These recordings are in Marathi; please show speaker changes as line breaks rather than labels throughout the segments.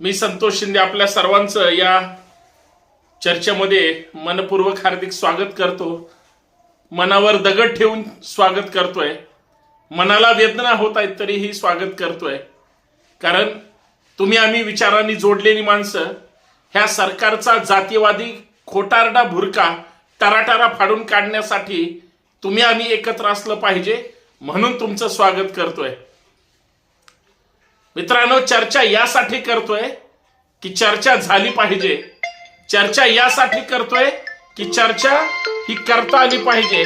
मी संतोष शिंदे आपल्या सर्वांचं या चर्चेमध्ये मनपूर्वक हार्दिक स्वागत करतो. मनावर दगड ठेवून स्वागत करतोय. मनाला वेदना होत आहेत तरीही स्वागत करतोय. कारण तुम्ही आम्ही विचारांनी जोडलेली माणसं ह्या सरकारचा जातीवादी खोटारडा भुरका टराटारा फाडून काढण्यासाठी तुम्ही आम्ही एकत्र असलं पाहिजे म्हणून तुमचं स्वागत करतोय. मित्रांनो चर्चा यासाठी करतोय की चर्चा झाली पाहिजे. चर्चा यासाठी करतोय की चर्चा ही करता आली पाहिजे.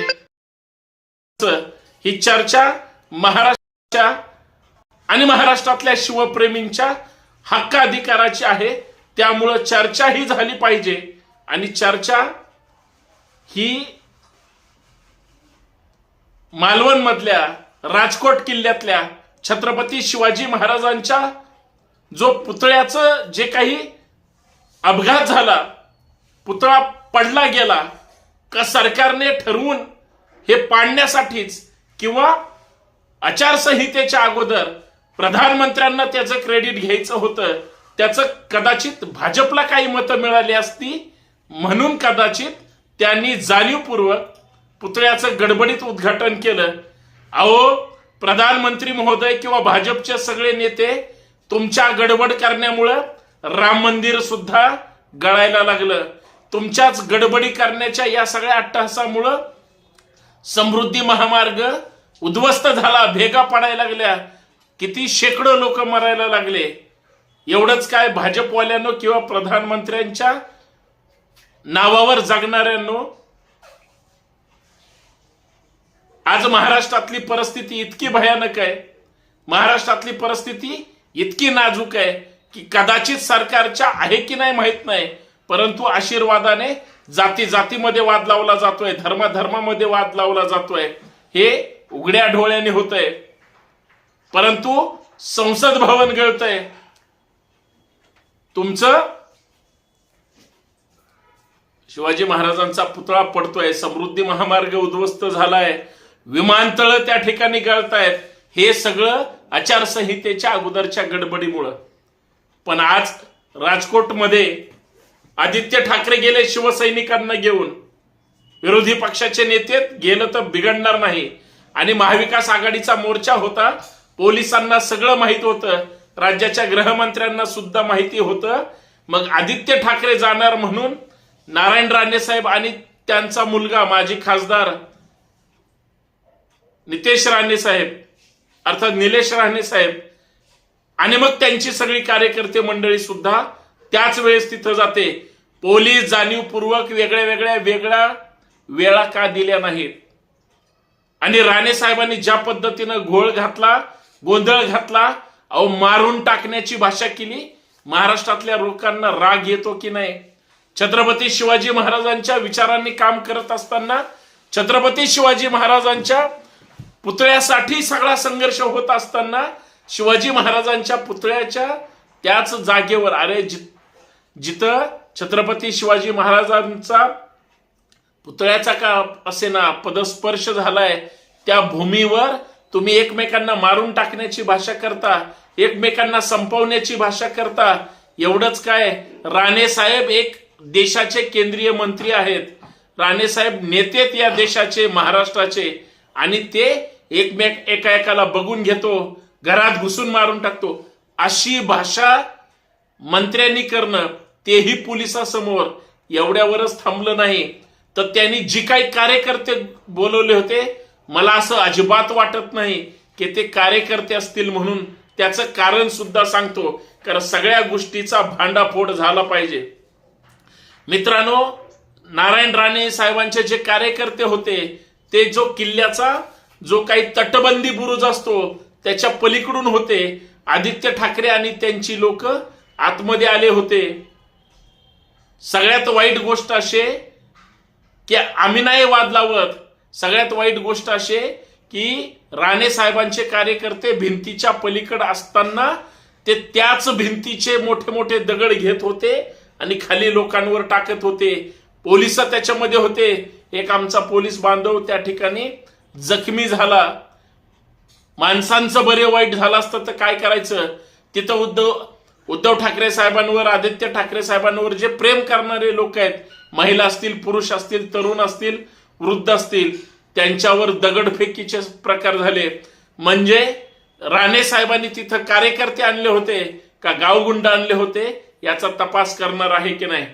ही चर्चा महाराष्ट्राच्या आणि महाराष्ट्रातल्या शिवप्रेमींच्या हक्क अधिकाराची आहे. त्यामुळं चर्चा ही झाली पाहिजे आणि चर्चा ही मालवण मधल्या राजकोट किल्ल्यातल्या छत्रपती शिवाजी महाराजांच्या जो पुतळ्याचं जे काही अपघात झाला पुतळा पडला गेला का सरकारने ठरवून हे पाडण्यासाठीच किंवा आचारसंहितेच्या अगोदर प्रधानमंत्र्यांना त्याचं क्रेडिट घ्यायचं होतं त्याचं कदाचित भाजपला काही मतं मिळाली असती म्हणून कदाचित त्यांनी जाणीवपूर्वक पुतळ्याचं गडबडीत उद्घाटन केलं. अहो प्रधानमंत्री महोदय किंवा भाजपचे सगळे नेते तुमच्या गडबड करण्यामुळं राम मंदिर सुद्धा गळायला लागलं. तुमच्याच गडबडी करण्याच्या या सगळ्या अट्टहासामुळं समृद्धी महामार्ग उद्ध्वस्त झाला भेगा पडायला लागल्या. किती शेकडो लोक मरायला लागले. एवढंच काय भाजपवाल्यांनो किंवा प्रधानमंत्र्यांच्या नावावर जगणाऱ्यांनो आज महाराष्ट्रातली परिस्थिती इतकी भयानक आहे. महाराष्ट्रातली परिस्थिती इतकी नाजूक आहे की कदाचित सरकारच्या आहे की नाही माहीत नाही परंतु आशीर्वादाने जाती जातीमध्ये वाद लावला जातोय धर्मा धर्मामध्ये वाद लावला जातोय. हे उघड्या डोळ्याने होतंय. परंतु संसद भवन गळतंय. तुमचं शिवाजी महाराजांचा पुतळा पडतोय समृद्धी महामार्ग उद्ध्वस्त झालाय. विमानतळ त्या ठिकाणी गळतायत. हे सगळं आचारसंहितेच्या अगोदरच्या गडबडीमुळं. पण आज राजकोटमध्ये आदित्य ठाकरे गेले शिवसैनिकांना घेऊन. विरोधी पक्षाचे नेते गेलं तर बिघडणार नाही. आणि महाविकास आघाडीचा मोर्चा होता पोलिसांना सगळं माहीत होतं राज्याच्या गृहमंत्र्यांना सुद्धा माहिती होतं. मग आदित्य ठाकरे जाणार म्हणून नारायण राणे साहेब आणि त्यांचा मुलगा माजी खासदार नितेश राणे साहेब अर्थात निलेश राणे साहेब आणि मग त्यांची सगळी कार्यकर्ते मंडळी सुद्धा त्याच वेळेस तिथं जाते. पोलीस जाणीवपूर्वक वेगळ्या वेगळ्या वेगळ्या वेळा का दिल्या नाहीत. आणि राणे साहेबांनी ज्या पद्धतीनं घोळ घातला गोंधळ घातला अहो मारून टाकण्याची भाषा केली महाराष्ट्रातल्या लोकांना राग येतो की नाही? छत्रपती शिवाजी महाराजांच्या विचारांनी काम करत असताना छत्रपती शिवाजी महाराजांच्या पुतळ्यासाठी सगळा संघर्ष होत असताना शिवाजी महाराजांच्या पुतळ्याच्या त्याच जागेवर अरे जि जिथं छत्रपती शिवाजी महाराजांचा पुतळ्याचा का असे ना पदस्पर्श झालाय त्या भूमीवर तुम्ही एकमेकांना मारून टाकण्याची भाषा करता एकमेकांना संपवण्याची भाषा करता एवढंच काय? राणे साहेब एक देशाचे केंद्रीय मंत्री आहेत. राणे साहेब नेतेत या देशाचे महाराष्ट्राचे. आणि ते एकमेक एका एकाला बघून घेतो घरात घुसून मारून टाकतो. अशी भाषा मंत्र्यांनी करणं तेही पोलिसासमोर एवढ्यावरच थांबलं नाही. तर त्यांनी जी काही कार्यकर्ते बोलवले होते मला असं अजिबात वाटत नाही की ते कार्यकर्ते असतील म्हणून त्याचं कारण सुद्धा सांगतो. कारण सगळ्या गोष्टीचा भांडाफोड झाला पाहिजे. मित्रांनो नारायण राणे साहेबांचे जे कार्यकर्ते होते ते जो किल्ल्याचा जो काही तटबंदी बुरुज असतो त्याच्या पलीकडून होते. आदित्य ठाकरे आणि त्यांची लोक आतमध्ये आले होते. सगळ्यात वाईट गोष्ट असे की आम्ही नाही वाद लावत. सगळ्यात वाईट गोष्ट असे की राणे साहेबांचे कार्यकर्ते भिंतीच्या पलीकड असताना ते त्याच भिंतीचे मोठे मोठे दगड घेत होते आणि खाली लोकांवर टाकत होते. पोलीस त्याच्यामध्ये होते. एक आमचा पोलीस बांधव त्या ठिकाणी जखमी झाला माणसांचं बरे वाईट झालं असतं तर काय करायचं? तिथं उद्धव उद्धव ठाकरे साहेबांवर आदित्य ठाकरे साहेबांवर जे प्रेम करणारे लोक आहेत महिला असतील पुरुष असतील तरुण असतील वृद्ध असतील त्यांच्यावर दगडफेकीचे प्रकार झाले. म्हणजे राणे साहेबांनी तिथं कार्यकर्ते आणले होते का गावगुंड आणले होते याचा तपास करणार आहे की नाही?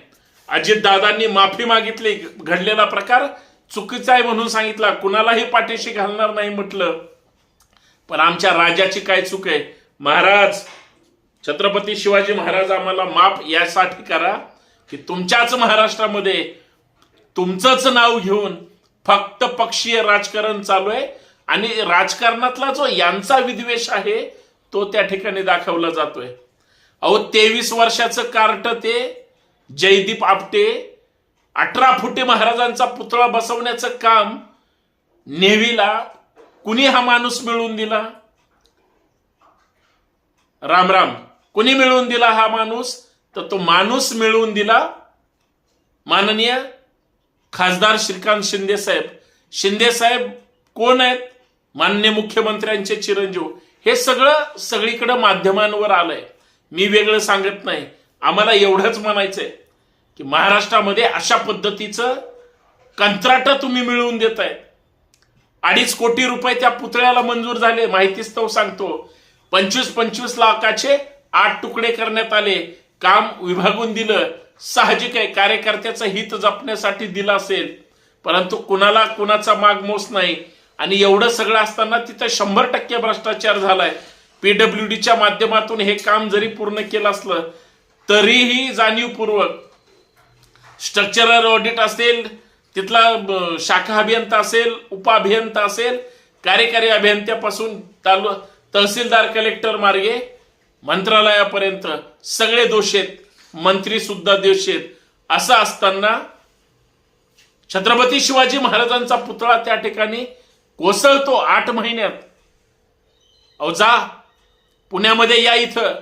अजितदादांनी माफी मागितली घडलेला प्रकार चुकीचं आहे म्हणून सांगितला. कुणालाही पाठीशी घालणार नाही म्हटलं. पण आमच्या राजाची काय चूक आहे? महाराज छत्रपती शिवाजी महाराज आम्हाला माफ यासाठी करा की तुमच्याच महाराष्ट्रामध्ये तुमचंच नाव घेऊन फक्त पक्षीय राजकारण चालू आहे आणि राजकारणातला जो यांचा विद्वेष आहे तो त्या ठिकाणी दाखवला जातोय. अहो तेवीस वर्षाचं कार्ट ते जयदीप आपटे अठरा फुटे महाराजांचा पुतळा बसवण्याचं काम नेव्हीला कुणी हा माणूस मिळवून दिला? राम राम. कुणी मिळवून दिला हा माणूस? तर तो माणूस मिळवून दिला माननीय खासदार श्रीकांत शिंदे साहेब. शिंदे साहेब कोण आहेत? मान्य मुख्यमंत्र्यांचे चिरंजीव. हे सगळं सगळीकडे माध्यमांवर आलंय. मी वेगळं सांगत नाही. आम्हाला एवढंच म्हणायचंय. की महाराष्ट्रामध्ये अशा पद्धतीचं कंत्राट तुम्ही मिळवून देताय. अडीच कोटी रुपये त्या पुतळ्याला मंजूर झाले माहितीच तो सांगतो. पंचवीस पंचवीस लाखाचे आठ तुकडे करण्यात आले. काम विभागून दिलं. साहजिक आहे कार्यकर्त्याचं हित जपण्यासाठी दिलं असेल. परंतु कुणाला कुणाचा मागमोस नाही. आणि एवढं सगळं असताना तिथं शंभर टक्के भ्रष्टाचार झालाय. पीडब्ल्यू डीच्या माध्यमातून हे काम जरी पूर्ण केलं असलं तरीही जाणीवपूर्वक स्ट्रक्चरल ऑडिट असेल तिथला शाखा अभियंता असेल उपअभियंता असेल कार्यकारी अभियंत्यापासून तालु तहसीलदार कलेक्टर मार्गे मंत्रालयापर्यंत सगळे दोष आहेत मंत्री सुद्धा दोष आहेत. असं असताना छत्रपती शिवाजी महाराजांचा पुतळा त्या ठिकाणी कोसळतो आठ महिन्यात. अहो जा पुण्यामध्ये या इथं.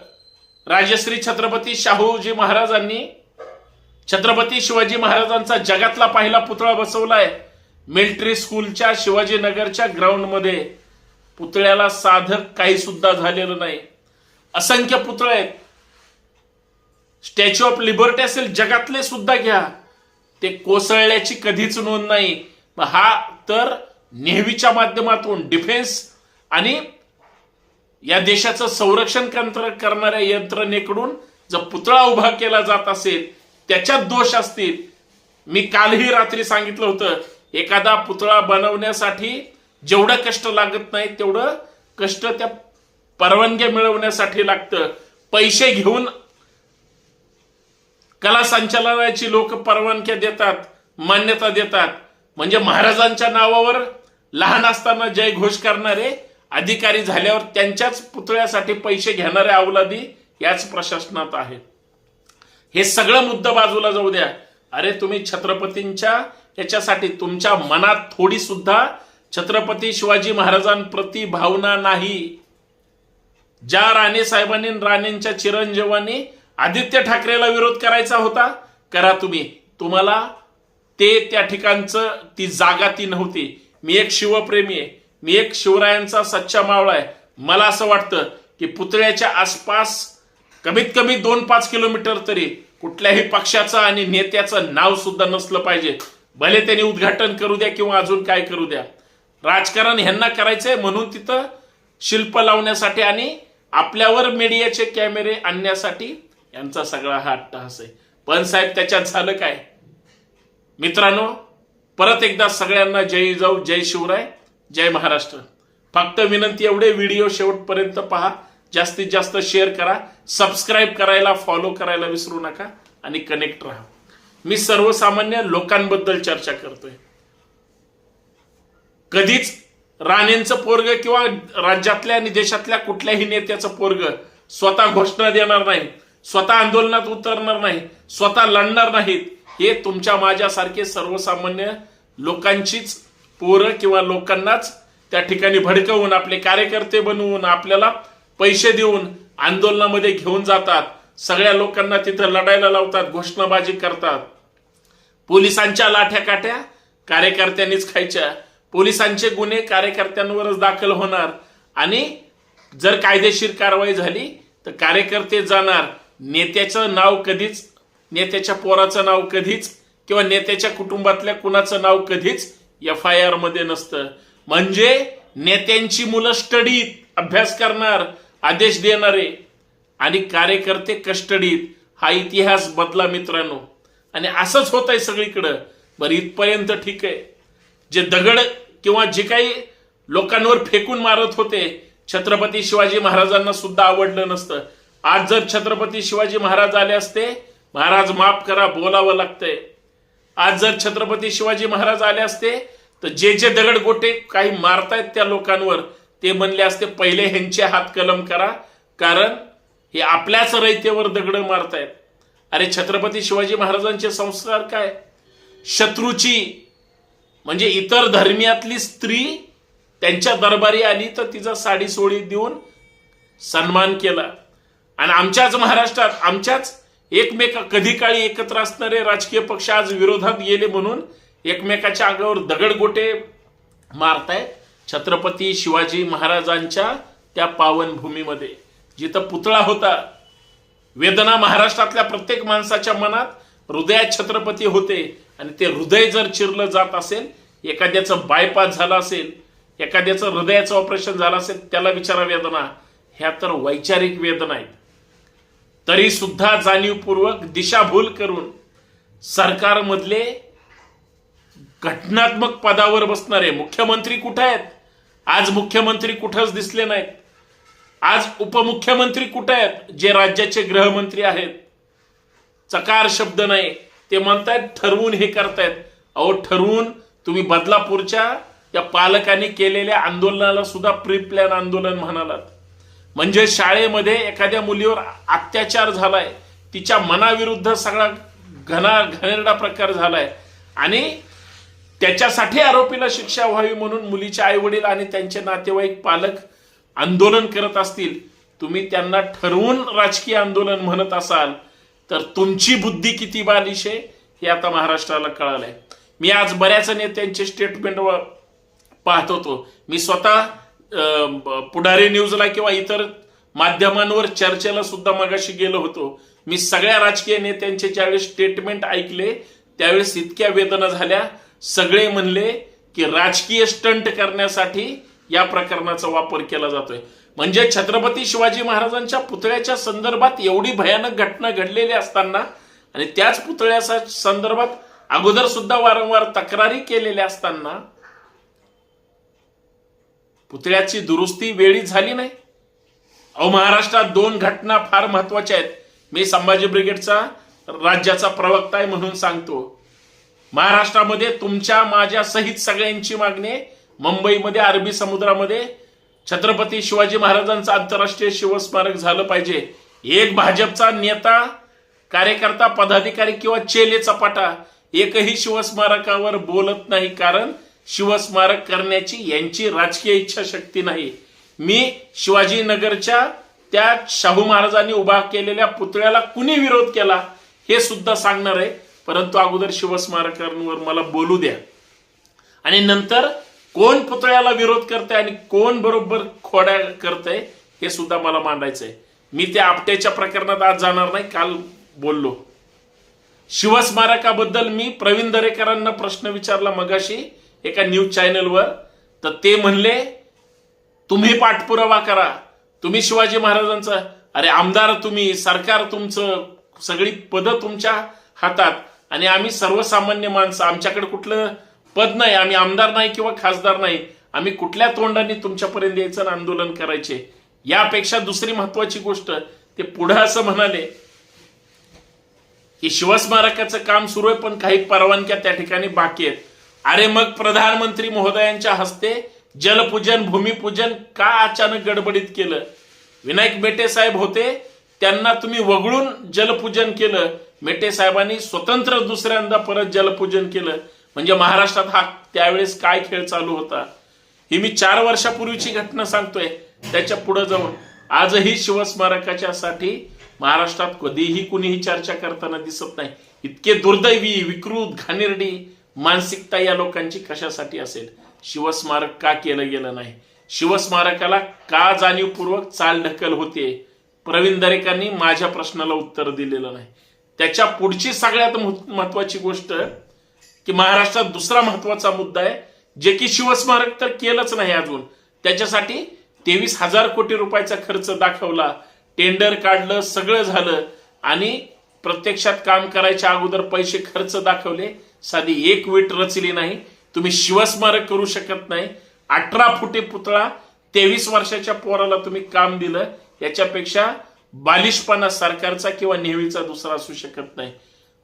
राजश्री छत्रपती शाहूजी महाराजांनी छत्रपती शिवाजी महाराजांचा जगातला पहिला पुतळा बसवलाय. मिलिटरी स्कूलच्या शिवाजीनगरच्या ग्राउंडमध्ये पुतळ्याला साधक काही सुद्धा झालेलं नाही. असंख्य पुतळे आहेत. स्टॅच्यू ऑफ लिबर्टी असेल जगातले सुद्धा घ्या. ते कोसळल्याची कधीच नोंद नाही. हा तर नेहमीच्या माध्यमातून डिफेन्स आणि या देशाचं संरक्षण कंत्र करणाऱ्या यंत्रणेकडून जर पुतळा उभा केला जात असेल त्याच्यात दोष असतील. मी कालही रात्री सांगितलं होतं एखादा पुतळा बनवण्यासाठी जेवढं कष्ट लागत नाही तेवढं कष्ट त्या परवानग्या मिळवण्यासाठी लागतं. पैसे घेऊन कला संचालनाची लोक परवानग्या देतात मान्यता देतात. म्हणजे महाराजांच्या नावावर लहान असताना जय घोष करणारे अधिकारी झाल्यावर त्यांच्याच पुतळ्यासाठी पैसे घेणारे अवलादी याच प्रशासनात आहेत. हे सगळं मुद्दा बाजूला जाऊ द्या. अरे तुम्ही छत्रपतींच्या याच्यासाठी तुमच्या मनात थोडी सुद्धा छत्रपती शिवाजी महाराजांप्रती भावना नाही. ज्या राणे साहेबांनी राणेंच्या चिरंजीवांनी आदित्य ठाकरेला विरोध करायचा होता करा तुम्ही. तुम्हाला ते त्या ठिकाणचं ती जागा ती नव्हती. मी एक शिवप्रेमी आहे. मी एक शिवरायांचा सच्चा मावळा आहे. मला असं वाटतं की पुतळ्याच्या आसपास कमीत कमी दोन पाच किलोमीटर तरी कुठल्याही पक्षाचं आणि नेत्याचं नाव सुद्धा नसलं पाहिजे. भले त्यांनी उद्घाटन करू द्या किंवा अजून काय करू द्या. राजकारण ह्यांना करायचंय म्हणून तिथं शिल्प लावण्यासाठी आणि आपल्यावर मीडियाचे कॅमेरे आणण्यासाठी यांचा सगळा हा अट्टहास आहे. पण साहेब त्याच्यात झालं काय? मित्रांनो परत एकदा सगळ्यांना जय जाऊ जय शिवराय जय महाराष्ट्र. फक्त विनंती एवढे व्हिडिओ शेवटपर्यंत पहा. जास्तीत जास्त शेअर करा सबस्क्राईब करायला फॉलो करायला विसरू नका आणि कनेक्ट राहा. मी सर्वसामान्य लोकांबद्दल चर्चा करतोय. कधीच राणेंचं पोरग किंवा राज्यातल्या आणि देशातल्या कुठल्याही नेत्याचं पोरग स्वतः घोषणा देणार नाही स्वतः आंदोलनात उतरणार नाही स्वतः लढणार नाहीत हे तुमच्या माझ्यासारखे सर्वसामान्य लोकांचीच पोरं किंवा लोकांनाच त्या ठिकाणी भडकवून आपले कार्यकर्ते बनवून आपल्याला पैसे देऊन आंदोलनामध्ये घेऊन जातात. सगळ्या लोकांना तिथं लढायला लावतात घोषणाबाजी करतात. पोलिसांच्या लाठ्या काठ्या कार्यकर्त्यांनीच खायच्या. पोलिसांचे गुन्हे कार्यकर्त्यांवरच दाखल होणार. आणि जर कायदेशीर कारवाई झाली तर कार्यकर्ते जाणार. नेत्याचं नाव कधीच नेत्याच्या पोराचं नाव कधीच किंवा नेत्याच्या कुटुंबातल्या कुणाचं नाव कधीच एफ आय आरमध्ये नसतं. म्हणजे नेत्यांची मुलं स्टडीत अभ्यास करणार. आदेश देणारे आणि कार्यकर्ते कस्टडीत हा इतिहास बदला मित्रांनो. आणि असंच होत आहे सगळीकडं. बरं इथपर्यंत ठीक आहे. जे दगड किंवा जे काही लोकांवर फेकून मारत होते छत्रपती शिवाजी महाराजांना सुद्धा आवडलं नसतं. आज जर छत्रपती शिवाजी महाराज आले असते महाराज माफ करा बोलावं लागतंय. आज जर छत्रपती शिवाजी महाराज आले असते तर जे जे दगड गोटे काही मारतायत त्या लोकांवर ते म्हणले असते पहिले ह्यांचे हात कलम करा. कारण हे आपल्याच रयतेवर दगड मारतायत. अरे छत्रपती शिवाजी महाराजांचे संस्कार काय? शत्रूची म्हणजे इतर धर्मियातली स्त्री त्यांच्या दरबारी आली तर तिचा साडी सोडी देऊन सन्मान केला. आणि आमच्याच महाराष्ट्रात आमच्याच एकमेक कधी काळी एकत्र असणारे राजकीय पक्ष आज विरोधात गेले म्हणून एकमेकाच्या अंगावर दगडगोटे मारतायत. छत्रपती शिवाजी महाराजांच्या त्या पावनभूमीमध्ये जिथं पुतळा होता वेदना महाराष्ट्रातल्या प्रत्येक माणसाच्या मनात हृदयात छत्रपती होते आणि ते हृदय जर चिरलं जात असेल एखाद्याचं बायपास झालं असेल एखाद्याचं हृदयाचं ऑपरेशन झालं असेल त्याला विचारा वेदना. ह्या तर वैचारिक वेदना आहेत. तरी सुद्धा जाणीवपूर्वक दिशाभूल करून सरकारमधले घटनात्मक पदावर बसणारे मुख्यमंत्री कुठे आहेत? आज मुख्यमंत्री कुठंच दिसले नाहीत. आज उपमुख्यमंत्री कुठे आहेत? जे राज्याचे गृहमंत्री आहेत. चकार शब्द नाही. ते म्हणतायत ठरवून हे करतायत. अहो ठरवून तुम्ही बदलापूरच्या त्या पालकांनी केलेल्या आंदोलनाला सुद्धा प्री प्लॅन आंदोलन म्हणालात. म्हणजे शाळेमध्ये एखाद्या मुलीवर अत्याचार झालाय. तिच्या मनाविरुद्ध सगळा घना घनेरडा प्रकार झालाय. आणि त्याच्यासाठी आरोपीला शिक्षा व्हावी म्हणून मुलीचे आई वडील आणि त्यांचे नातेवाईक पालक आंदोलन करत असतील तुम्ही त्यांना ठरवून राजकीय आंदोलन म्हणत असाल तर तुमची बुद्धी किती बालिश आहे हे आता महाराष्ट्राला कळालंय. मी आज बऱ्याच नेत्यांचे स्टेटमेंट पाहत होतो. मी स्वतः पुढारी न्यूजला किंवा इतर माध्यमांवर चर्चेला सुद्धा मगाशी गेलो होतो. मी सगळ्या राजकीय नेत्यांचे ज्यावेळेस स्टेटमेंट ऐकले त्यावेळेस इतक्या वेदना झाल्या. सगळे म्हणले की राजकीय स्टंट करण्यासाठी या प्रकरणाचा वापर केला जातोय. म्हणजे छत्रपती शिवाजी महाराजांच्या पुतळ्याच्या संदर्भात एवढी भयानक घटना घडलेली असताना आणि त्याच पुतळ्याच्या संदर्भात अगोदर सुद्धा वारंवार तक्रारी केलेल्या असताना पुतळ्याची दुरुस्ती वेळी झाली नाही. अहो महाराष्ट्रात दोन घटना फार महत्त्वाच्या आहेत. मी संभाजी ब्रिगेडचा राज्याचा प्रवक्ता आहे म्हणून सांगतो. महाराष्ट्रामध्ये तुमच्या माझ्या सहित सगळ्यांची मागणी मुंबईमध्ये अरबी समुद्रामध्ये छत्रपती शिवाजी महाराजांचं आंतरराष्ट्रीय शिवस्मारक झालं पाहिजे. एक भाजपचा नेता कार्यकर्ता पदाधिकारी किंवा चेले चपाटा एकही शिवस्मारकावर बोलत नाही कारण शिवस्मारक करण्याची यांची राजकीय इच्छाशक्ती नाही. मी शिवाजीनगरच्या त्या शाहू महाराजांनी उभा केलेल्या पुतळ्याला कुणी विरोध केला हे सुद्धा सांगणार आहे. परंतु अगोदर शिवस्मारकांवर मला बोलू द्या. आणि नंतर कोण पुतळ्याला विरोध करतंय आणि कोण बरोबर खोड्या करतंय हे सुद्धा मला मांडायचंय. मी त्या आपट्याच्या प्रकरणात आज जाणार नाही काल बोललो. शिवस्मारकाबद्दल मी प्रवीण दरेकरांना प्रश्न विचारला मगाशी एका न्यूज चॅनलवर. तर ते म्हणले तुम्ही पाठपुरावा करा. तुम्ही शिवाजी महाराजांचा अरे आमदार तुम्ही सरकार तुमचं सगळी पदं तुमच्या हातात. आणि आम्ही सर्वसामान्य माणसं आमच्याकडे कुठलं पद नाही आम्ही आमदार नाही किंवा खासदार नाही आम्ही कुठल्या तोंडाने तुमच्यापर्यंत यायचं आणि आंदोलन करायचे? यापेक्षा दुसरी महत्वाची गोष्ट ते पुढं असं म्हणाले की शिवस्मारकाचं काम सुरू आहे पण काही परवानग्या त्या ठिकाणी बाकी आहेत. अरे मग प्रधानमंत्री महोदयांच्या हस्ते जलपूजन भूमिपूजन का अचानक गडबडीत केलं? विनायक मेटे साहेब होते त्यांना तुम्ही वगळून जलपूजन केलं मेटे साहेबांनी स्वतंत्र दुसऱ्यांदा परत जलपूजन केलं. म्हणजे महाराष्ट्रात हा त्यावेळेस काय खेळ चालू होता? ही मी चार वर्षापूर्वीची घटना सांगतोय. त्याच्या पुढे जाऊन आजही शिवस्मारकाच्या साठी महाराष्ट्रात कधीही कुणीही चर्चा करताना दिसत नाही. इतके दुर्दैवी विकृत घाणेरडी मानसिकता या लोकांची कशासाठी असेल? शिवस्मारक का केलं गेलं नाही? शिवस्मारकाला का जाणीवपूर्वक चाल ढकल होते? प्रवीण दरेकांनी माझ्या प्रश्नाला उत्तर दिलेलं नाही. त्याच्या पुढची सगळ्यात महत्वाची गोष्ट की महाराष्ट्रात दुसरा महत्त्वाचा मुद्दा आहे जे की शिवस्मारक तर केलंच नाही अजून. त्याच्यासाठी तेवीस हजार कोटी रुपयाचा खर्च दाखवला. टेंडर काढलं सगळं झालं. आणि प्रत्यक्षात काम करायच्या अगोदर पैसे खर्च दाखवले. साधी एक वीट रचली नाही. तुम्ही शिवस्मारक करू शकत नाही. अठरा फुटे पुतळा तेवीस वर्षाच्या पोराला तुम्ही काम दिलं. याच्यापेक्षा बालिशपणा सरकारचा किंवा नेहमीचा दुसरा असू शकत नाही.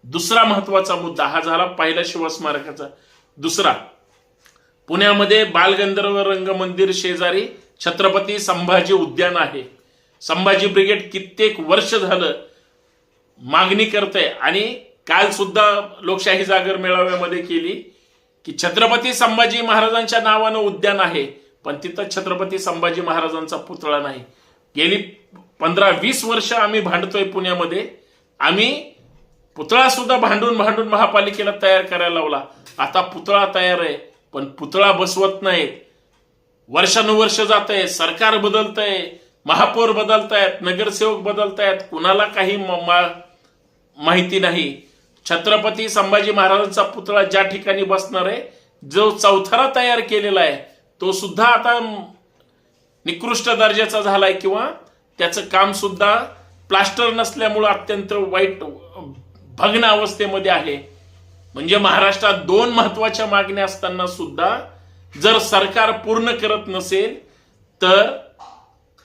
दुसरा महत्त्वाचा मुद्दा हा झाला पहिला शिवस्मारकाचा. दुसरा पुण्यामध्ये बालगंधर्व रंगमंदिर शेजारी छत्रपती संभाजी उद्यान आहे. संभाजी ब्रिगेड कित्येक वर्ष झालं मागणी करते आणि काल सुद्धा लोकशाही जागर मेळाव्यामध्ये केली की छत्रपती संभाजी महाराजांच्या नावानं उद्यान आहे पण तिथं छत्रपती संभाजी महाराजांचा पुतळा नाही. गेली पंधरा वीस वर्ष आम्ही भांडतोय पुण्यामध्ये. आम्ही पुतळा सुद्धा भांडून भांडून महापालिकेला तयार करायला लावला. आता पुतळा तयार आहे पण पुतळा बसवत नाहीत वर्षानुवर्ष जात आहे सरकार बदलतंय महापौर बदलतायत नगरसेवक बदलतायत कुणाला काही म- मा- माहिती नाही. छत्रपती संभाजी महाराजांचा पुतळा ज्या ठिकाणी बसणार आहे जो चौथरा तयार केलेला आहे तो सुद्धा आता निकृष्ट दर्जाचा झालाय किंवा त्याचं काम सुद्धा प्लास्टर नसल्यामुळं अत्यंत वाईट भग्न अवस्थेमध्ये आहे. म्हणजे महाराष्ट्रात दोन महत्त्वाच्या मागण्या असताना सुद्धा जर सरकार पूर्ण करत नसेल तर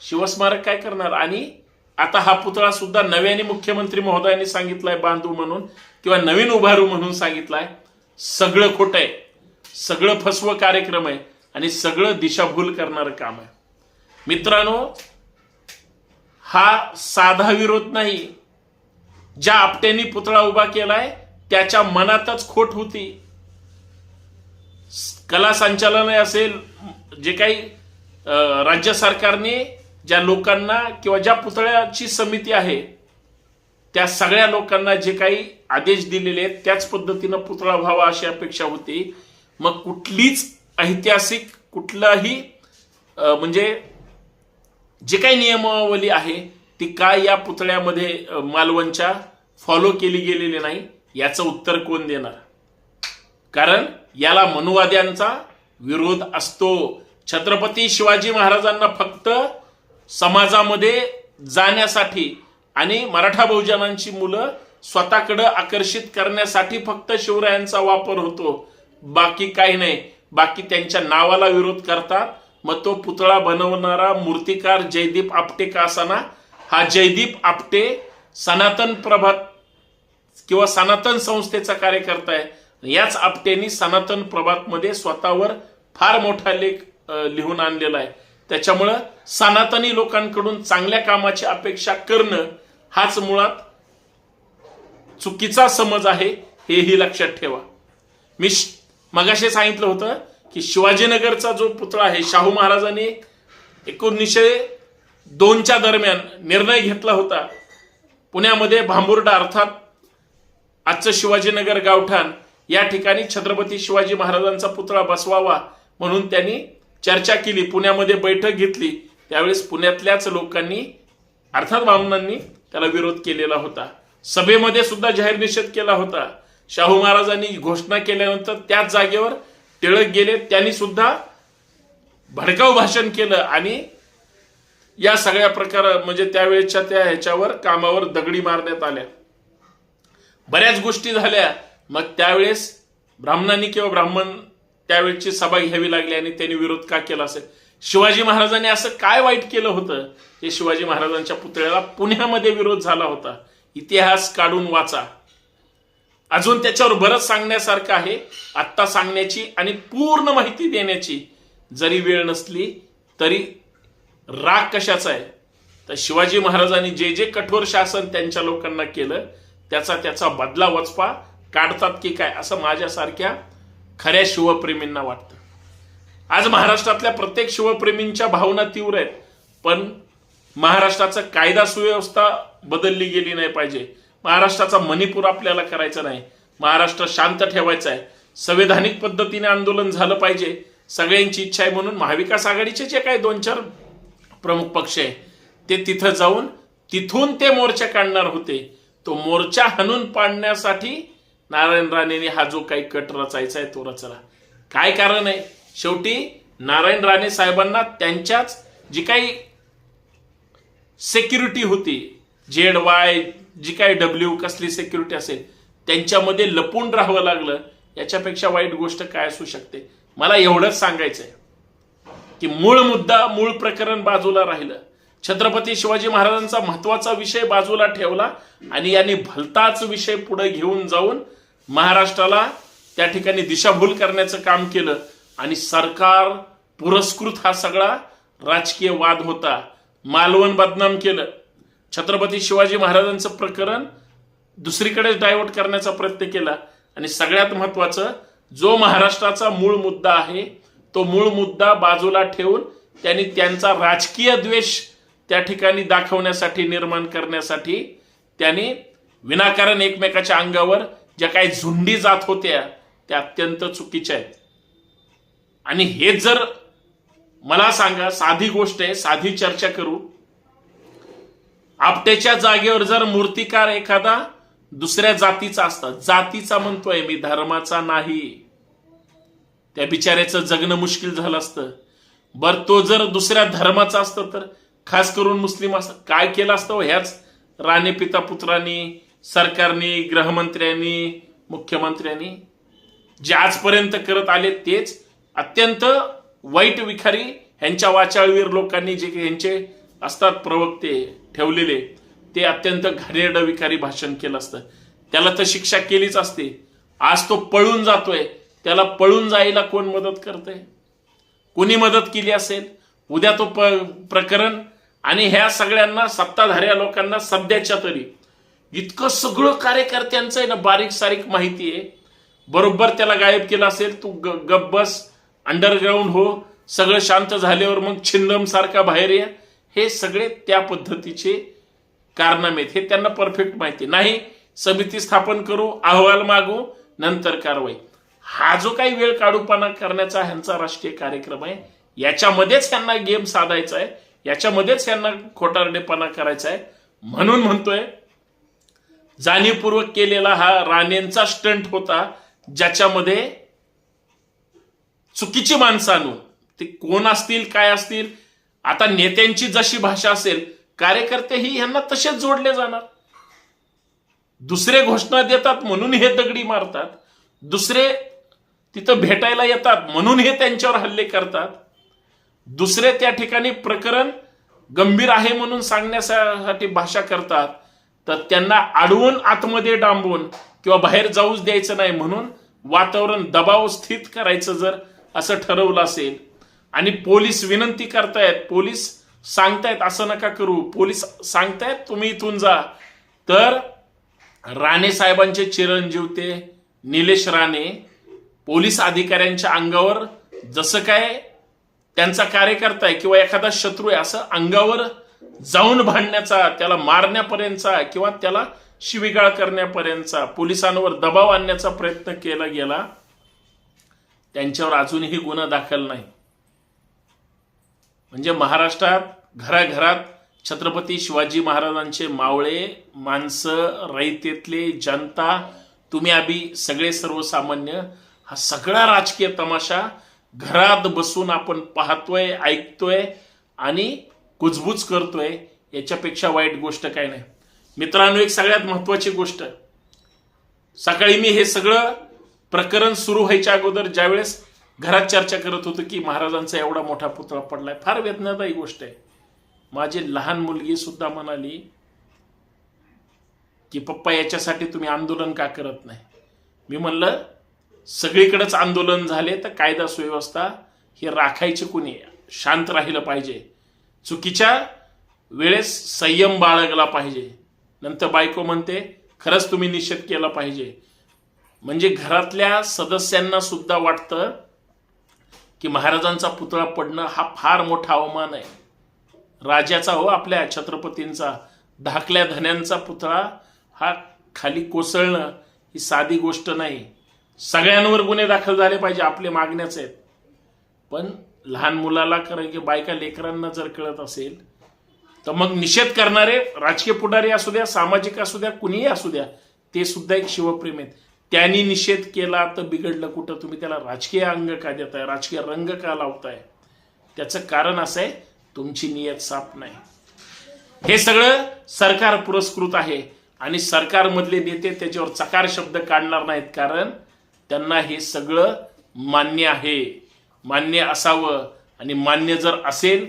शिवस्मारक काय करणार? आणि आता हा पुतळा सुद्धा नव्याने मुख्यमंत्री महोदयांनी सांगितलाय बांधू म्हणून किंवा नवीन उभारू म्हणून सांगितलाय. सगळं खोट आहे. सगळं फसवं कार्यक्रम आहे. आणि सगळं दिशाभूल करणारं काम आहे. मित्रांनो हा साधा विरोध नाही. ज्या आपट्यांनी पुतळा उभा केलाय त्याच्या मनातच खोट होती. कला संचालन असेल जे काही राज्य सरकारने ज्या लोकांना किंवा ज्या पुतळ्याची समिती आहे त्या सगळ्या लोकांना जे काही आदेश दिलेले आहेत त्याच पद्धतीनं पुतळा व्हावा अशी अपेक्षा होती. मग कुठलीच ऐतिहासिक कुठलाही म्हणजे जे काही नियमावली आहे ती काय या पुतळ्यामध्ये मालवणच्या फॉलो केली गेलेली नाही याचं उत्तर कोण देणार? कारण याला मनुवाद्यांचा विरोध असतो. छत्रपती शिवाजी महाराजांना फक्त समाजामध्ये जाण्यासाठी आणि मराठा बहुजनांची मुलं स्वतःकडं आकर्षित करण्यासाठी फक्त शिवरायांचा वापर होतो. बाकी काही नाही. बाकी त्यांच्या नावाला विरोध करतात. मग तो पुतळा बनवणारा मूर्तिकार जयदीप आपटे का असाना? हा जयदीप आपटे सनातन प्रभात किंवा सनातन संस्थेचा कार्यकर्ता आहे. याच आपटेनी सनातन प्रभातमध्ये स्वतःवर फार मोठा लेख लिहून आणलेला आहे. त्याच्यामुळं सनातनी लोकांकडून चांगल्या कामाची अपेक्षा करणं हाच मुळात चुकीचा समज आहे हेही लक्षात ठेवा. मी मगाशी सांगितलं होतं की शिवाजीनगरचा जो पुतळा आहे शाहू महाराजांनी एकोणीसशे दोनच्या दरम्यान निर्णय घेतला होता. पुण्यामध्ये भांबुर्डा अर्थात आजचं शिवाजीनगर गावठाण या ठिकाणी छत्रपती शिवाजी महाराजांचा पुतळा बसवावा म्हणून त्यांनी चर्चा केली पुण्यामध्ये बैठक घेतली. त्यावेळेस पुण्यातल्याच लोकांनी अर्थात ब्राह्मणांनी त्याला विरोध केलेला होता. सभेमध्ये सुद्धा जाहीर निषेध केला होता. शाहू महाराजांनी घोषणा केल्यानंतर त्याच जागेवर टिळक गेले त्यांनी सुद्धा भडकाव भाषण केलं आणि या सगळ्या प्रकार म्हणजे त्यावेळेच्या त्या ह्याच्यावर कामावर दगडी मारण्यात आल्या. बऱ्याच गोष्टी झाल्या. मग त्यावेळेस ब्राह्मणांनी किंवा ब्राह्मण त्यावेळेची सभा घ्यावी लागली आणि त्यांनी विरोध का केला असेल? शिवाजी महाराजांनी असं काय वाईट केलं होतं? हे शिवाजी महाराजांच्या पुतळ्याला पुण्यामध्ये विरोध झाला होता. इतिहास काढून वाचा. अजून त्याच्यावर बरंच सांगण्यासारखं आहे. आत्ता सांगण्याची आणि पूर्ण माहिती देण्याची जरी वेळ नसली तरी राग कशाचा आहे? तर शिवाजी महाराजांनी जे जे कठोर शासन त्यांच्या लोकांना केलं त्याचा त्याचा बदला वचपा काढतात की काय असं माझ्यासारख्या खऱ्या शिवप्रेमींना वाटतं. आज महाराष्ट्रातल्या प्रत्येक शिवप्रेमींच्या भावना तीव्र आहेत पण महाराष्ट्राचा कायदा सुव्यवस्था बदलली गेली नाही पाहिजे. महाराष्ट्राचा मणिपूर आपल्याला करायचा नाही. महाराष्ट्र शांत ठेवायचा आहे. संवैधानिक पद्धतीने आंदोलन झालं पाहिजे. सगळ्यांची इच्छा आहे म्हणून महाविकास आघाडीचे जे काही दोन चार प्रमुख पक्ष आहे ते तिथं जाऊन तिथून ते मोर्चा काढणार होते. तो मोर्चा हणून पाडण्यासाठी नारायण राणेने हा जो काही कट रचायचा आहे तो रचला. काय कारण आहे? शेवटी नारायण राणे साहेबांना त्यांच्याच जी काही सेक्युरिटी होती झेड वाय जी काय डब्ल्यू कसली सेक्युरिटी असेल त्यांच्यामध्ये लपून राहावं लागलं याच्यापेक्षा वाईट गोष्ट काय असू शकते? मला एवढंच सांगायचंय. की मूळ मुद्दा मूळ प्रकरण बाजूला राहिलं. छत्रपती शिवाजी महाराजांचा महत्त्वाचा विषय बाजूला ठेवला आणि यांनी भलताच विषय पुढे घेऊन जाऊन महाराष्ट्राला त्या ठिकाणी दिशाभूल करण्याचं काम केलं आणि सरकार पुरस्कृत हा सगळा राजकीय वाद होता. मालवण बदनाम केलं. छत्रपती शिवाजी महाराजांचं प्रकरण दुसरीकडेच डायव्हर्ट करण्याचा प्रयत्न केला. आणि सगळ्यात महत्वाचं जो महाराष्ट्राचा मूळ मुद्दा आहे तो मूळ मुद्दा बाजूला ठेवून त्यांनी त्यांचा राजकीय द्वेष त्या ठिकाणी दाखवण्यासाठी निर्माण करण्यासाठी त्यांनी विनाकारण एकमेकाच्या अंगावर ज्या काही झुंडी जात होत्या त्या अत्यंत चुकीच्या आहेत. आणि हे जर मला सांगा साधी गोष्ट आहे साधी चर्चा करू आपट्याच्या जागेवर जर मूर्तिकार एखादा दुसऱ्या जातीचा असता जातीचा म्हणतोय मी धर्माचा नाही. त्या बिचाऱ्याचं जगणं मुश्किल झालं असतं. बर तो जर दुसऱ्या धर्माचा असतं तर खास करून मुस्लिम असत काय केलं असतं हो ह्याच राणे पिता पुत्रांनी सरकारनी गृहमंत्र्यांनी मुख्यमंत्र्यांनी? जे आजपर्यंत करत आले तेच अत्यंत वाईट विखारी ह्यांच्या वाचाळवीर लोकांनी जे यांचे ह्यांचे असतात प्रवक्ते ठेवलेले ते अत्यंत घाणेरडं विकारी भाषण केलं असतं. त्याला तर शिक्षा केलीच असते. आज तो पळून जातोय. त्याला पळून जायला कोण मदत करतंय? कोणी मदत केली असेल? उद्या तो प प्रकरण आणि ह्या सगळ्यांना सत्ताधाऱ्या लोकांना सध्याच्या तरी. इतकं सगळं कार्यकर्त्यांचं आहे ना बारीक सारीक माहिती आहे. बरोबर त्याला गायब केलं असेल तू ग गब्बस अंडरग्राऊंड हो सगळं शांत झाल्यावर मग छिन्नम सारखा बाहेर ये. हे सगळे त्या पद्धतीचे कारनामे आहेत. हे त्यांना परफेक्ट माहिती. नाही समिती स्थापन करू अहवाल मागू नंतर कारवाई. हा जो काही वेळ काढूपणा करण्याचा ह्यांचा राष्ट्रीय कार्यक्रम आहे याच्यामध्येच त्यांना गेम साधायचा आहे याच्यामध्येच यांना खोटारडेपणा करायचा आहे. म्हणून म्हणतोय जाणीवपूर्वक केलेला हा राणेंचा स्टंट होता ज्याच्यामध्ये चुकीची माणसं आणून ते कोण असतील काय असतील आता नेत्यांची जशी भाषा असेल कार्यकर्तेही यांना तसेच जोडले जाणार. दुसरे घोषणा देतात म्हणून हे दगडी मारतात. दुसरे तिथं भेटायला येतात म्हणून हे त्यांच्यावर हल्ले करतात. दुसरे त्या ठिकाणी प्रकरण गंभीर आहे म्हणून सांगण्यासाठी भाषा करतात. तर त्यांना अडवून आतमध्ये डांबून किंवा बाहेर जाऊच द्यायचं नाही म्हणून वातावरण दबाव स्थित करायचं जर असं ठरवलं असेल आणि पोलीस विनंती करतायत पोलीस सांगतायत असं नका करू. पोलीस सांगतायत तुम्ही इथून जा. तर राणे साहेबांचे चिरंजीव ते निलेश राणे पोलीस अधिकाऱ्यांच्या अंगावर जसं काय त्यांचा कार्यकर्ता आहे किंवा एखादा शत्रू आहे असं अंगावर जाऊन भांडण्याचा त्याला मारण्यापर्यंतचा किंवा त्याला शिविगाळ करण्यापर्यंतचा पोलिसांवर दबाव आणण्याचा प्रयत्न केला गेला त्यांच्यावर अजूनही गुन्हा दाखल नाही. म्हणजे महाराष्ट्रात घराघरात छत्रपती शिवाजी महाराजांचे मावळे माणसं रयतेतले जनता तुम्ही आम्ही सगळे सर्वसामान्य हा सगळा राजकीय तमाशा घरात बसून आपण पाहतोय ऐकतोय आणि कुजबूज करतोय याच्यापेक्षा वाईट गोष्ट काय नाही. मित्रांनो एक सगळ्यात महत्वाची गोष्ट. सकाळी मी हे सगळं प्रकरण सुरू व्हायच्या अगोदर ज्यावेळेस घरात चर्चा करत होतो की महाराजांचा एवढा मोठा पुतळा पडलाय. फार वेदनादायी गोष्ट आहे. माझी लहान मुलगी सुद्धा म्हणाली की पप्पा याच्यासाठी तुम्ही आंदोलन का करत नाही? मी म्हणलं सगळीकडेच आंदोलन झाले तर कायदा सुव्यवस्था हे राखायची कुणी? शांत राहिलं पाहिजे. चुकीच्या वेळेस संयम बाळगला पाहिजे. नंतर बायको म्हणते खरंच तुम्ही निषेध केला पाहिजे. म्हणजे घरातल्या सदस्यांना सुद्धा वाटतं की महाराजांचा पुतळा पडणं हा फार मोठा अवमान आहे. राजाचा हो आपल्या छत्रपतींचा धाकल्या धन्यांचा पुतळा हा खाली कोसळणं ही साधी गोष्ट नाही. सगळ्यांवर गुन्हे दाखल झाले पाहिजे आपले मागण्याच आहेत. पण लहान मुलाला कारण की बायका लेकरांना जर कळत असेल तर मग निषेध करणारे राजकीय पुढारी असू द्या सामाजिक असू द्या कुणीही असू द्या ते सुद्धा एक शिवप्रेम आहेत. त्यांनी निषेध केला तर बिघडलं कुठं? तुम्ही त्याला राजकीय अंग का देताय? राजकीय रंग का लावताय? त्याचं कारण असं आहे तुमची नियत साफ नाही. हे सगळं सरकार पुरस्कृत आहे आणि सरकारमधले नेते त्याच्यावर चकार शब्द काढणार नाहीत कारण त्यांना हे सगळं मान्य आहे. मान्य असावं आणि मान्य जर असेल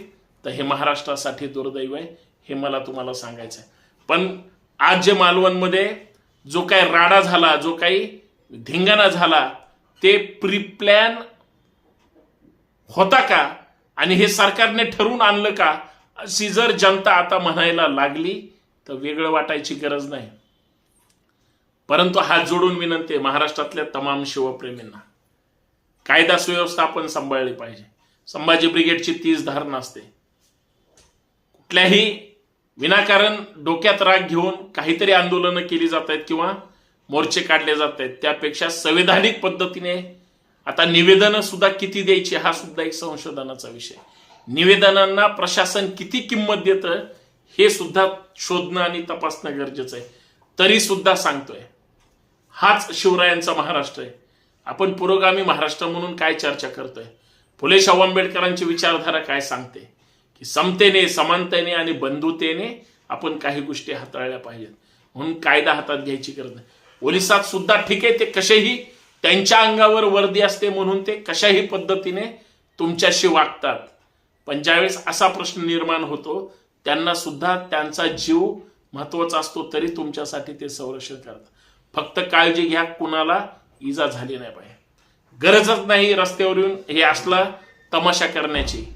तर हे महाराष्ट्रासाठी दुर्दैव आहे हे मला तुम्हाला सांगायचं आहे पण आज जे मालवणमध्ये जो काही राडा झाला जो काही धिंगाणा झाला ते प्रिप्लॅन होता का? आणि हे सरकारने ठरवून आणलं का? अशी जर जनता आता म्हणायला लागली तर वेगळं वाटायची गरज नाही. परंतु हात जोडून विनंती आहे महाराष्ट्रातल्या तमाम शिवप्रेमींना. कायदा सुव्यवस्था आपण सांभाळली पाहिजे. संभाजी ब्रिगेडची तीच धारणा असते. कुठल्याही विनाकारण डोक्यात राग घेऊन काहीतरी आंदोलनं केली जात आहेत किंवा मोर्चे काढले जात आहेत त्यापेक्षा संविधानिक पद्धतीने आता निवेदनं सुद्धा किती द्यायची हा सुद्धा एक संशोधनाचा विषय. निवेदनांना प्रशासन किती किंमत देतं हे सुद्धा शोधणं आणि तपासणं गरजेचं आहे. तरी सुद्धा सांगतोय हाच शिवरायांचा महाराष्ट्र आहे. आपण पुरोगामी महाराष्ट्र म्हणून काय चर्चा करतोय? फुले शाहू आंबेडकरांची विचारधारा काय सांगते? समतेने समानतेने आणि बंधुतेने आपण काही गोष्टी हाताळल्या पाहिजेत. म्हणून कायदा हातात घ्यायची गरज नाही. पोलिसात सुद्धा ठीक आहे ते कसेही त्यांच्या अंगावर वर्दी असते म्हणून ते कशाही पद्धतीने तुमच्याशी वागतात. पण ज्यावेळेस असा प्रश्न निर्माण होतो त्यांना सुद्धा त्यांचा जीव महत्त्वाचा असतो तरी तुमच्यासाठी ते संरक्षण करतात. फक्त काळजी घ्या कुणाला इजा झाली नाही पाहिजे. गरजच नाही रस्त्यावर येऊन हे असला तमाशा करण्याची.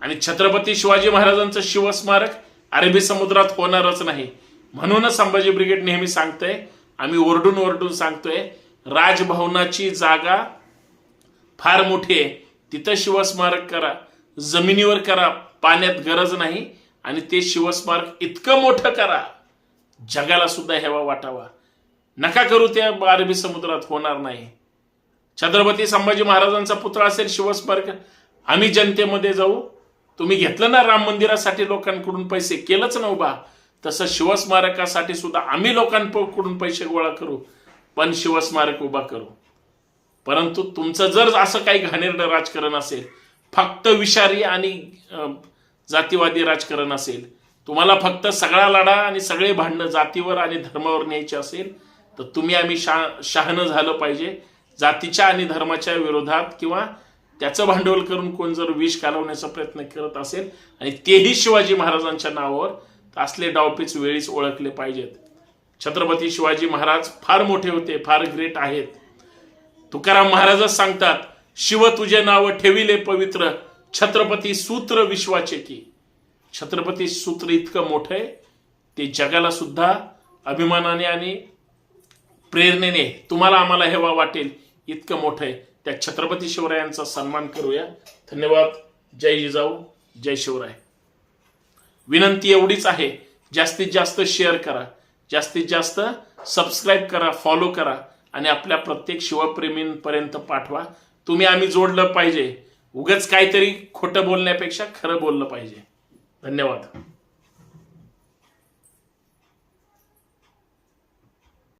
आणि छत्रपती शिवाजी महाराजांचं शिवस्मारक अरबी समुद्रात होणारच नाही. म्हणूनच संभाजी ब्रिगेड नेहमी सांगतोय आम्ही ओरडून ओरडून सांगतोय राजभवनाची जागा फार मोठी आहे. तिथं शिवस्मारक करा जमिनीवर करा पाण्यात गरज नाही आणि ते शिवस्मारक इतकं मोठं करा. जगाला सुद्धा हेवा वाटावा. नका करू त्या अरबी समुद्रात होणार नाही. छत्रपती संभाजी महाराजांचा पुतळा असेल शिवस्मारक आम्ही जनतेमध्ये जाऊ. तुम्ही घेतलं ना राम मंदिरासाठी लोकांकडून पैसे केलंच ना उभा. तसं शिवस्मारकासाठी सुद्धा आम्ही लोकांकडून पैसे गोळा करू पण शिवस्मारक उभा करू. परंतु तुमचं जर असं काही घाणेरडं राजकारण असेल फक्त विषारी आणि जातीवादी राजकारण असेल तुम्हाला फक्त सगळा लढा आणि सगळे भांडणं जातीवर आणि धर्मावर न्यायचे असेल तर तुम्ही आम्ही शा शहाणं झालं पाहिजे. जातीच्या आणि धर्माच्या विरोधात किंवा त्याचं भांडवल करून कोण जर विष घालवण्याचा प्रयत्न करत असेल आणि तेही शिवाजी महाराजांच्या नावावर तर असले डावपेच वेळीच ओळखले पाहिजेत. छत्रपती शिवाजी महाराज फार मोठे होते फार ग्रेट आहेत. तुकाराम महाराजच सांगतात शिव तुझे नाव ठेविले पवित्र छत्रपती सूत्र विश्वाचे की. छत्रपती सूत्र इतकं मोठं आहे ते जगाला सुद्धा अभिमानाने आणि प्रेरणेने तुम्हाला आम्हाला हेवा वाटेल इतकं मोठं आहे. त्या छत्रपती शिवरायांचा सन्मान करूया. धन्यवाद. जय जिजाऊ. जय शिवराय. विनंती एवढीच आहे जास्तीत जास्त शेअर करा. जास्तीत जास्त सबस्क्राईब करा फॉलो करा आणि आपल्या प्रत्येक शिवप्रेमींपर्यंत पाठवा. तुम्ही आम्ही जोडलं पाहिजे. उगच काहीतरी खोटं बोलण्यापेक्षा खरं बोललं पाहिजे. धन्यवाद.